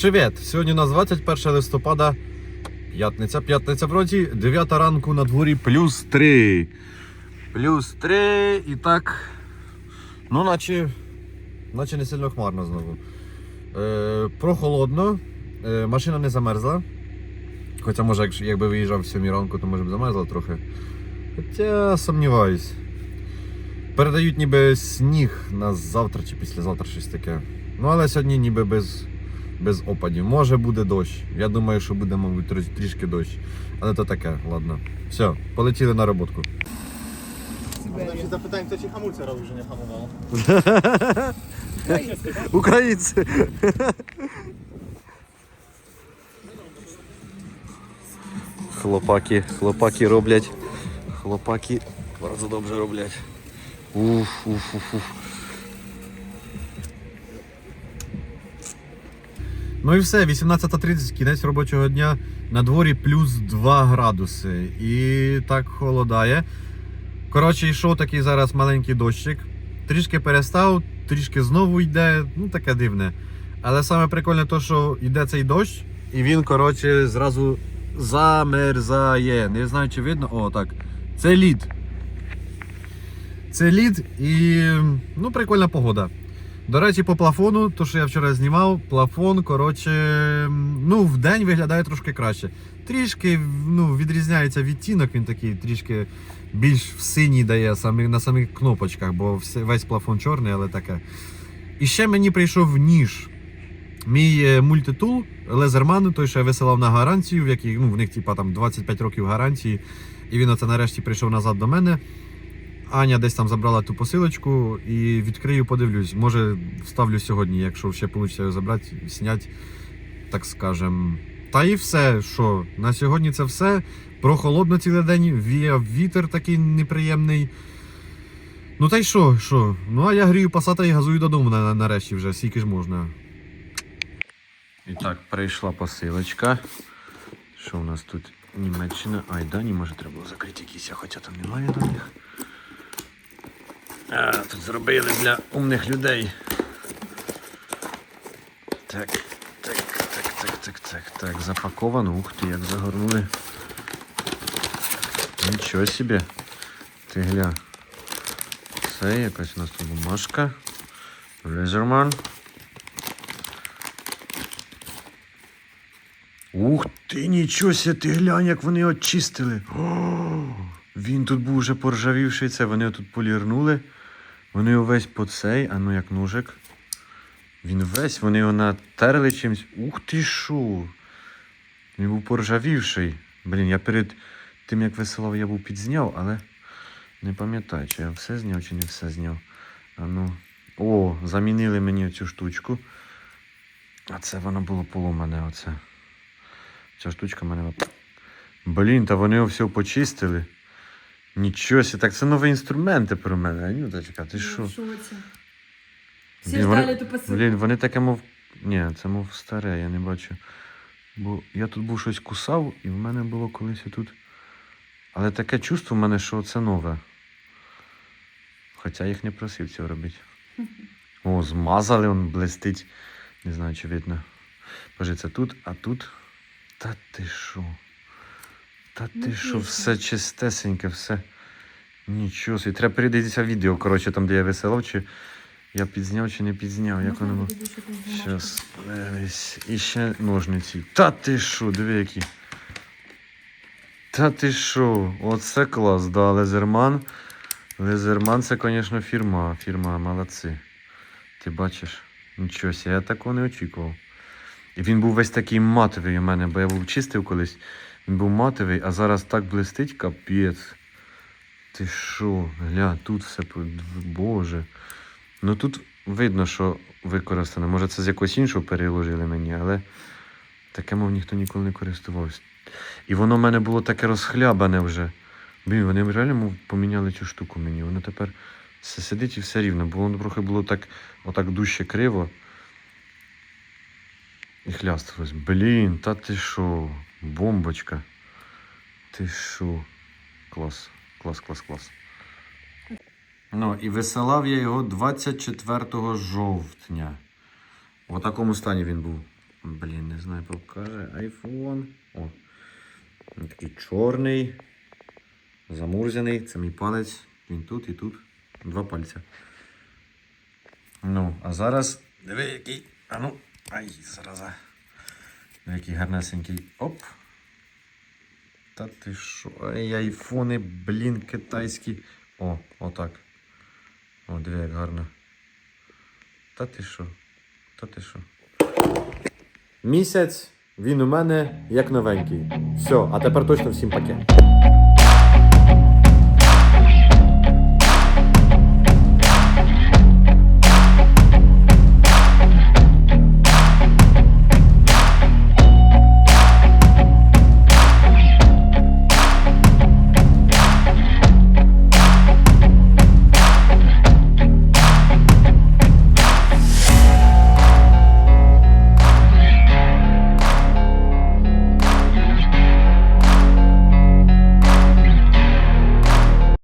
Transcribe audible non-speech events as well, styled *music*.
Привіт! Сьогодні у нас 21 листопада. П'ятниця, п'ятниця вроді, 9 ранку на дворі плюс 3. Плюс 3 і так. Ну, наче, наче не сильно хмарно знову. Е, прохолодно. Е, машина не замерзла. Хоча, може, якби виїжджав в 7 ранку, то може б замерзла трохи. Хоча сумніваюсь. Передають ніби сніг на завтра чи післязавтра щось таке. Ну але сьогодні ніби без, без опадів. Може буде дощ. Я думаю, що буде, мабуть, трішки дощ. Але то таке, ладно. Все, полетіли на роботку. Się zapytałem, kto ci hamulce robił, że. Українці! Хлопаки, хлопаки роблять. Хлопаки bardzo dobrze роблять. Уф, уф, уф, уф. Ну і все, 18.30, кінець робочого дня. На дворі плюс 2 градуси. І так холодає. Коротше, йшов такий зараз маленький дощик. Трішки перестав, трішки знову йде. Ну таке дивне. Але саме прикольне то, що йде цей дощ, і він, коротше, зразу замерзає. Не знаю, чи видно. О, так. Це лід. Це лід і ну, прикольна погода. До речі, по плафону, то що я вчора знімав, плафон, коротше, ну, в день виглядає трошки краще. Трішки ну, відрізняється відтінок, він такий трішки більш в синій дає на самих кнопочках, бо весь плафон чорний, але таке. І ще мені прийшов ніж. Мій е, мультитул Лезерман, той, що я висилав на гарантію, в якій ну, в них типа, там 25 років гарантії. І він оце нарешті прийшов назад до мене. Аня десь там забрала ту посилочку і відкрию, подивлюсь. Може, вставлю сьогодні, якщо ще вийде забрати, зняти, так скажем. Та і все, що на сьогодні це все. Прохолодно цілий день, вітер такий неприємний. Ну та й що, що? Ну а я грію пасата і газую додому на, на- нарешті вже, скільки ж можна. І так, прийшла посилочка. Що у нас тут? Німеччина. Ай, Дані, може треба було закрити якісь, а хоча там немає даних. А, тут зробили для умних людей. Так, так, так, так, так, так, так, запаковано. Ух ти, як загорнули. Нічого собі. Ти гля. Це якась у нас тут бумажка. Лезерман. Ух ти, нічого ся, ти глянь, як вони очистили. О, він тут був вже поржавівший це, вони тут полірнули. Вони увесь по цей, а ну як ножик. Він весь, вони його натерли чимось. Ух ти що. Він був поржавівший. Блін, я перед тим як висилав, я був підзняв, але не пам'ятаю, чи я все зняв, чи не все зняв. А ну. О, замінили мені цю штучку. А це воно було поломане. Оце. Ця штучка мене. Блін, та вони його все почистили. Нічого сі, так це нові інструменти про мене. Анюточка, ти що? В шоці. Всі Блін, ждали вони, ту посилку. блін, вони таке, мов. Ні, це мов старе, я не бачу. Бо я тут був щось кусав, і в мене було колись тут. Але таке чувство в мене, що це нове. Хоча їх не просив цього робити. *laughs* О, змазали, он блистить. Не знаю, чи видно. Боже, це тут, а тут. Та ти що? Та ти Ну, що, все чистесеньке, все. Нічого собі. Треба передивитися відео, коротше, там, де я веселав, чи я підзняв, чи не підзняв. Як воно було. Щас. дивись. І ще ножниці. Та ти що, диви які. Та ти що? Оце клас, да, Лезерман. Лезерман це, звісно, фірма. Фірма молодці. Ти бачиш? Нічого я такого не очікував. І він був весь такий матовий у мене, бо я був чистив колись. Він був матовий, а зараз так блистить, капець. Ти що? Гля, тут все. Боже. Ну тут видно, що використано. Може, це з якогось іншого переложили мені, але таке, мов ніхто ніколи не користувався. І воно в мене було таке розхлябане вже. Блін, вони реально мов, поміняли цю штуку мені. Воно тепер все сидить і все рівно. Бо воно трохи було так, отак дужче криво. І хлясталось. Блін, та ти що? Бомбочка. Ти що? Клас, клас, клас, клас. Ну, і висилав я його 24 жовтня. В такому стані він був. Блін, не знаю, покаже айфон. О. Він такий чорний. Замурзяний. Це мій палець. Він тут і тут. Два пальця. Ну, а зараз. Диви, який. А ну. Ай, зараза. Який гарнесенький. Оп. Та ти що? Ай, айфони, блін, китайські. О, отак. О, диви, як гарно. Та ти що? Та ти що? Місяць, він у мене як новенький. Все, а тепер точно всім пакет.